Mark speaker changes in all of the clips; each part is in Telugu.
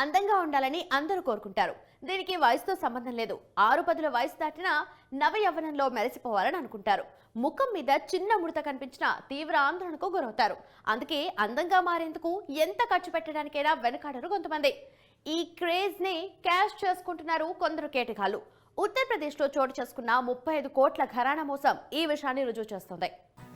Speaker 1: అందంగా ఉండాలని అందరూ కోరుకుంటారు. దీనికి వయసుతో సంబంధం లేదు. ఆరు పదుల వయసు దాటినా నవ యవ్వనంలో మెరిసిపోవాలని అనుకుంటారు. ముఖం మీద చిన్న ముడత కనిపించినా తీవ్ర ఆందోళనకు గురవుతారు. అందుకే అందంగా మారేందుకు ఎంత ఖర్చు పెట్టడానికైనా వెనకాడరు కొంతమంది. ఈ క్రేజ్ని క్యాష్ చేసుకుంటున్నారు కొందరు కేటకాలు ఉత్తరప్రదేశ్లో చోటు చేసుకున్న ముప్పై ఐదు కోట్ల ఘరానా మోసం ఈ విషయాన్ని రుజువు చేస్తుంది.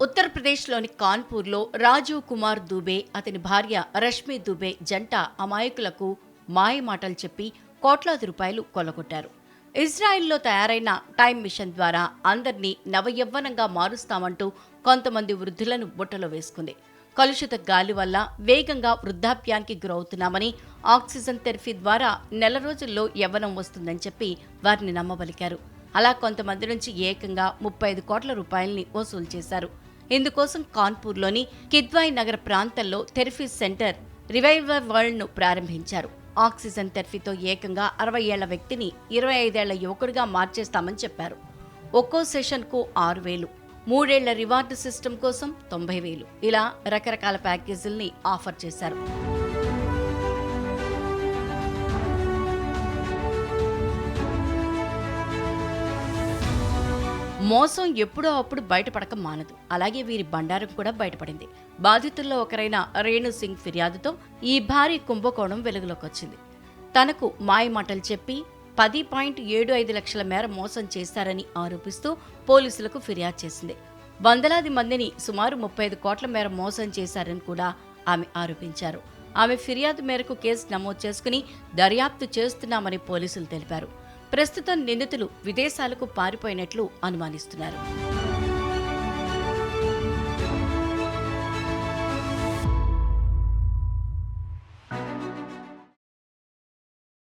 Speaker 2: ఉత్తరప్రదేశ్లోని కాన్పూర్లో రాజీవ్ కుమార్ దుబే అతని భార్య రష్మి దుబే జంట అమాయకులకు మాయ మాటలు చెప్పి కోట్లాది రూపాయలు కొల్లగొట్టారు. ఇజ్రాయెల్లో తయారైన టైం మిషన్ ద్వారా అందరినీ నవయవ్వనంగా మారుస్తామంటూ కొంతమంది వృద్ధులను బుట్టలో వేసుకుంది. కలుషిత గాలి వల్ల వేగంగా వృద్ధాప్యానికి గురవుతున్నామని ఆక్సిజన్ థెరపీ ద్వారా నెల రోజుల్లో యవ్వనం వస్తుందని చెప్పి వారిని నమ్మబలికారు. అలా కొంతమంది నుంచి ఏకంగా ముప్పై ఐదు కోట్ల రూపాయల్ని వసూలు చేశారు. ఇందుకోసం కాన్పూర్లోని కిద్వాయ్ నగర ప్రాంతంలో థెరపీ సెంటర్ రివైవర్ వరల్డ్ను ప్రారంభించారు. ఆక్సిజన్ థెరపీతో ఏకంగా అరవై ఏళ్ళ వ్యక్తిని ఇరవై ఐదేళ్ళ యువకుడిగా మార్చేస్తామని చెప్పారు. ఒక్కో సెషన్కు ఆరు వేలు మూడేళ్ళ రివార్డు సిస్టమ్ కోసం తొంభై వేలు. ఇలా రకరకాల ప్యాకేజీల్ని ఆఫర్ చేశారు. మోసం ఎప్పుడో అప్పుడు బయటపడక మానదు. అలాగే వీరి బండారం కూడా బయటపడింది. బాధితుల్లో ఒకరైన రేణు సింగ్ ఫిర్యాదుతో ఈ భారీ కుంభకోణం వెలుగులోకి వచ్చింది తనకు మాయమాటలు చెప్పి పది పాయింట్ ఏడు ఐదు లక్షల మేర మోసం చేశారని ఆరోపిస్తూ పోలీసులకు ఫిర్యాదు చేసింది. వందలాది మందిని సుమారు ముప్పై ఐదు కోట్ల మేర మోసం చేశారని కూడా ఆమె ఆరోపించారు. ఆమె ఫిర్యాదు మేరకు కేసు నమోదు చేసుకుని దర్యాప్తు చేస్తున్నామని పోలీసులు తెలిపారు. ప్రస్తుతం నిందితులు విదేశాలకు పారిపోయినట్లు అనుమానిస్తున్నారు.